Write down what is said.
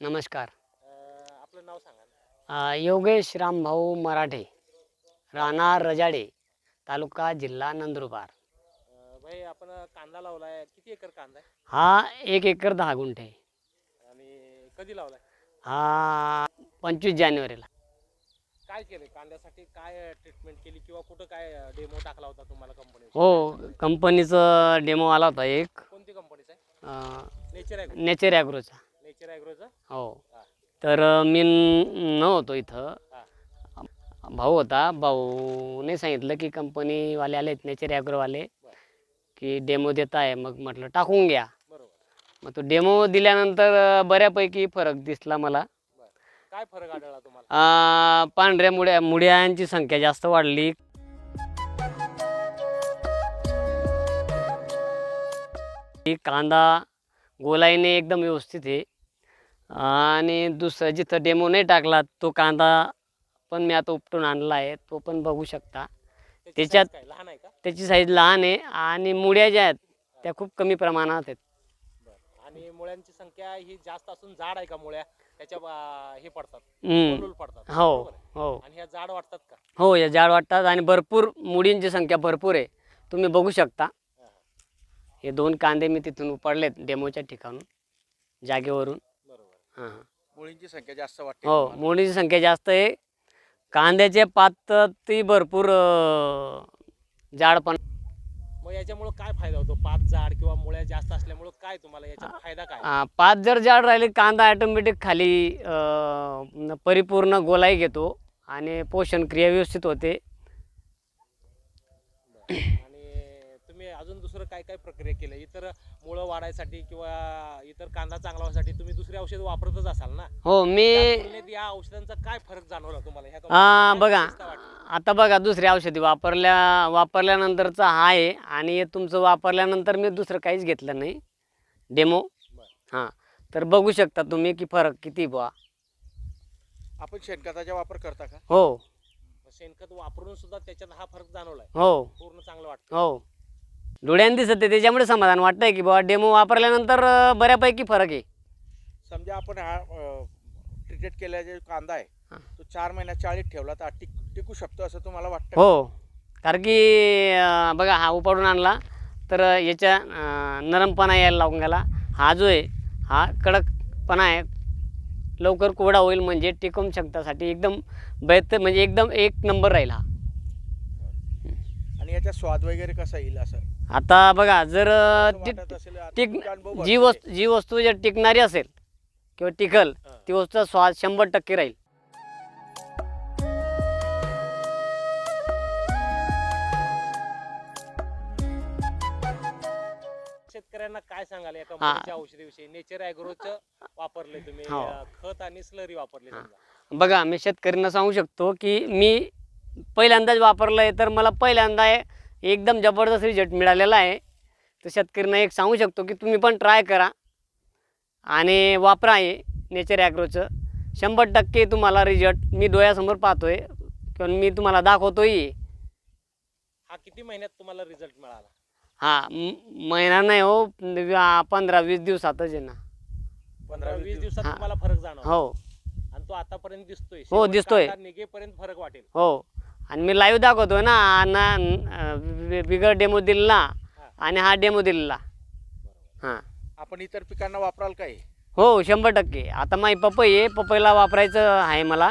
नमस्कार. अं, आपलं नाव सांगा. अ, योगेश रामभाऊ मराठे राहणार रजाडे तालुका जिल्हा नंदुरबार. अं, भाई आपण कांदा लावलाय. किती एकर कांदा आहे? हा एक एकर दहा गुंठे. आहे. आणि कधी लावलाय? हा पंचवीस जानेवारीला. काय केलंय? कांद्यासाठी काय ट्रीटमेंट केली किंवा कुठं काय डेमो टाकला होता तुम्हाला कंपनी हो कंपनीचं डेमो आला होता एक. कोणती कंपनीचा आहे? नेचर नेचर ॲग्रोचा हो. तर मी न नव्हतो इथं. भाऊ होता. भाऊने सांगितलं की कंपनीवाले आले नेचर ॲग्रोवाले. की डेमो देत आहे. मग म्हटलं टाकून घ्या. मग तो डेमो दिल्यानंतर बऱ्यापैकी फरक दिसला मला. काय फरक आढळला तुम्हाला? पांढऱ्या मुड्या मुड्यांची संख्या जास्त वाढली. कांदा गोलाईने एकदम व्यवस्थित आहे. आणि दुसरं जिथं डेमो नाही टाकला तो कांदा पण मी आता उपटून आणला आहे तो पण बघू शकता. त्याची त्याच्यात- लहान आहे का? त्याची साईज लहान आहे आणि मुड्या ज्या आहेत त्या खूप कमी प्रमाणात आहेत. आणि मुळ्यांची संख्या ही जास्त असून जाड आहे का मुळ्या? त्याच्या हे पडतात. हो बरोबर आहे? हो. आणि ह्या जाड वाटतात का? हो या जाड वाटतात आणि भरपूर मुडींची संख्या भरपूर आहे. तुम्ही बघू शकता. हा, दोन कांदे मी तिथून उपडलेत डेमोच्या ठिकाणून जागेवरून. मुळींची संख्या जास्त वाटते हो. मुडीची संख्या जास्त आहे. कांद्याचे पात ती भरपूर अं, जाडपण मग याच्यामुळे काय फायदा होतो? पाच जाड किंवा मुळ्या जास्त असल्यामुळे काय तुम्हाला याच्यात फायदा काय? आ, पात जर जाड राहिले कांदा ऑटोमॅटिक खाली अं, परिपूर्ण गोलाई घेतो आणि पोषण क्रिया व्यवस्थित होते आणि तुम्ही अजून दुसरं काय काय प्रक्रिया केलं इतर मुळं वाढायसाठी किंवा इतर कांदा चांगला व्हायसाठी तुम्ही दुसरी औषध वापरतच असाल ना? हो मी तुलनेत या औषधांचा काय फरक जाणवला तुम्हाला? ह्या हा काय बघा. विशेषता वाटली? आता बघा दुसरी औषधी वापरल्या वापरल्यानंतरचा हा आहे आणि हे तुमचं वापरल्यानंतर मी दुसरं काहीच घेतलं नाही. डेमो बरं. हां. तर बघू शकता तुम्ही की फरक किती बुवा. आपण शेणखताचा वापर करता का? हो. शेणखत वापरून सुद्धा त्याच्यात हा फरक जाणवलाय. हो. पूर्ण चांगलं वाटतं. हो. डोळ्याने दिसत आहे त्याच्यामुळे समाधान वाटतंय की बाबा डेमो वापरल्यानंतर अं, बऱ्यापैकी फरक आहे. समजा आपण हा ट्रीटेड केलेला जे कांदा आहे हा. तो चार महिन्यात चाळीत ठेवला तर टिक टिकू शकतो असं तुम्हाला वाटतं हो. कारण की अं, बघा हा उपाडून आणला तर याच्या अं, नरमपणा यायला लागून गेला हा जो आहे हा कडकपणा आहे. लवकर कोरडा होईल म्हणजे टिकवून शकतासाठी एकदम बेहतर म्हणजे एकदम एक नंबर राहील हा. आणि याचा स्वाद वगैरे कसा येईल असं? आता बघा जर असं टिक जी. वस्तू जी वस्तू जर टिकणारी असेल किंवा टिकल. ती वस्तूचा स्वाद शंभर टक्के राहील शेतकऱ्यांना काय सांगाल या कंपनीच्या औषधीविषयी नेचर ॲग्रोचं वापरले तुम्ही हो. अं, खत आणि स्लरी वापरली. समजा बघा मी शेतकऱ्यांना सांगू शकतो की मी पहिल्यांदाच वापरलं आहे तर मला पहिल्यांदा हे एकदम जबरदस्त रिझल्ट मिळालेला आहे. तर शेतकऱ्यांना एक सांगू शकतो की तुम्ही पण ट्राय करा आणि वापरा हे नेचर ॲग्रोचं शंभर टक्के तुम्हाला रिझल्ट मी डोळ्यासमोर पाहतोय किंवा मी तुम्हाला दाखवतोय हा. किती महिन्यात तुम्हाला रिझल्ट मिळाला? हा महिना नाही हो पंधरा वीस दिवसातच आहे ना. पंधरा वीस दिवसात हा. तुम्हाला फरक जाणवला. हो. आणि तो आतापर्यंत दिसतोय. हो, दिसतोय. निघेपर्यंत फरक वाटेल. हो. आणि मी लाईव्ह दाखवतोय ना ना बिगर डेमो दिलेला आणि हा डेमो दिलेला. हां. आपण इतर पिकांना वापराल काय हो? शंभर टक्के. आता माझी पपई आहे पपईला वापरायचं आहे मला.